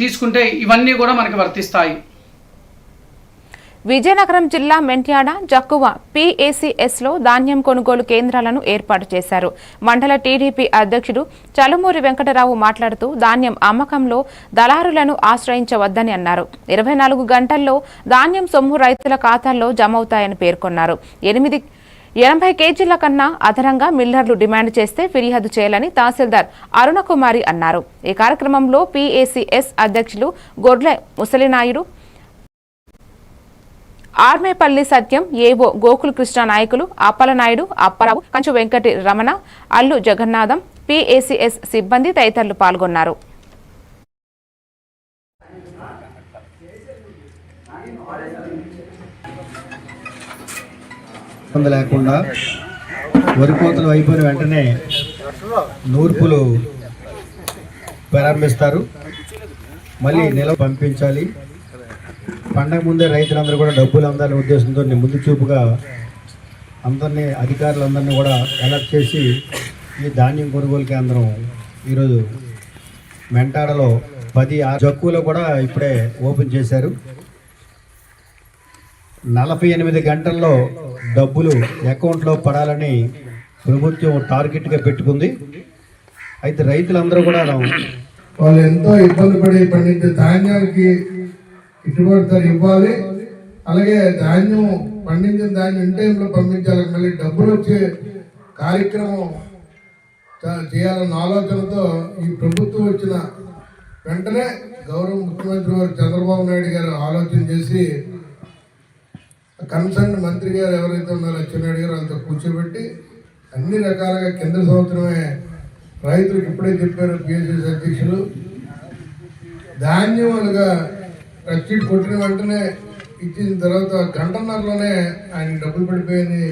తీసుకుంటే ఇవన్నీ కూడా మనకి వర్తిస్తాయి. విజయనగరం జిల్లా మెంట్యాడ జక్కువ పీఏసీఎస్లో ధాన్యం కొనుగోలు కేంద్రాలను ఏర్పాటు చేశారు. మండల టీడీపీ అధ్యక్షుడు చలుమూరి వెంకటరావు మాట్లాడుతూ ధాన్యం అమ్మకంలో దళారులను ఆశ్రయించవద్దని అన్నారు. ఇరవై నాలుగు గంటల్లో ధాన్యం సొమ్ము రైతుల ఖాతాల్లో జమవుతాయని పేర్కొన్నారు. ఎనిమిది ఎనభై కేజీల కన్నా అదనంగా మిల్లర్లు డిమాండ్ చేస్తే ఫిర్యాదు చేయాలని తహసీల్దార్ అరుణకుమారి అన్నారు. ఈ కార్యక్రమంలో పీఏసీఎస్ అధ్యక్షులు గొడ్ల ముసలినాయుడు ఆర్మేపల్లి సత్యం ఏవో గోకుల్ కృష్ణ నాయకులు అప్పలనాయుడు అప్పారావు కంచు వెంకటి రమణ అల్లు జగన్నాథం పీఏసీఎస్ సిబ్బంది తదితరులు పాల్గొన్నారు. ఇబ్బంది లేకుండా వరి కోతలు అయిపోయిన వెంటనే నూర్పులు ప్రారంభిస్తారు. మళ్ళీ నిల్వ పంపించాలి. పండగ ముందే రైతులందరూ కూడా డబ్బులు అందాలనే ఉద్దేశంతో ముందు చూపుగా అందరినీ అధికారులందరినీ కూడా అలర్ట్ చేసి ఈ ధాన్యం కొనుగోలు కేంద్రం ఈరోజు మెంటాడలో పది ఆ జక్కులో కూడా ఇప్పుడే ఓపెన్ చేశారు. నలభై ఎనిమిది గంటల్లో డబ్బులు అకౌంట్లో పడాలని ప్రభుత్వం టార్గెట్గా పెట్టుకుంది. అయితే రైతులందరూ కూడా వాళ్ళు ఎంతో ఇబ్బంది పడి పండించే ధాన్యానికి గిట్టుబాటు ధర ఇవ్వాలి. అలాగే ధాన్యం పండించిన ధాన్యం ఇన్ టైంలో పంపించాలి. మళ్ళీ డబ్బులు వచ్చే కార్యక్రమం చేయాలన్న ఆలోచనతో ఈ ప్రభుత్వం వచ్చిన వెంటనే గౌరవ ముఖ్యమంత్రి వారు చంద్రబాబు నాయుడు గారు ఆలోచన చేసి కన్సర్న్ మంత్రి గారు ఎవరైతే ఉన్నారో అచ్చెన్నాయుడు గారు అంతా కూర్చోబెట్టి అన్ని రకాలుగా కింద సంవత్సరమే రైతులకు ఇప్పుడే చెప్పారు పిఎస్ఎస్ అధ్యక్షులు. ధాన్యములుగా రచ్చీట్ కొట్టిన వెంటనే ఇచ్చిన తర్వాత గంటన్నరలోనే ఆయన డబ్బులు పడిపోయింది.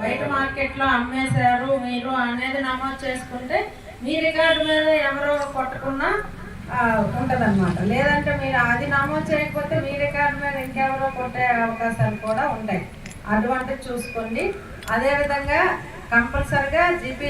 బయట మార్కెట్లో అమ్మేశారు మీరు అనేది నమోదు చేసుకుంటే మీ రికార్డు మీద ఎవరో కొట్టకుండా ఉంటదన్నమాట. లేదంటే మీరు అది నమోదు చేయకపోతే మీ రికార్డు మీద ఇంకెవరో కొట్టే అవకాశాలు కూడా ఉంటాయి. అటువంటి చూసుకోండి. అదేవిధంగా కంపల్సరిగా జీపీ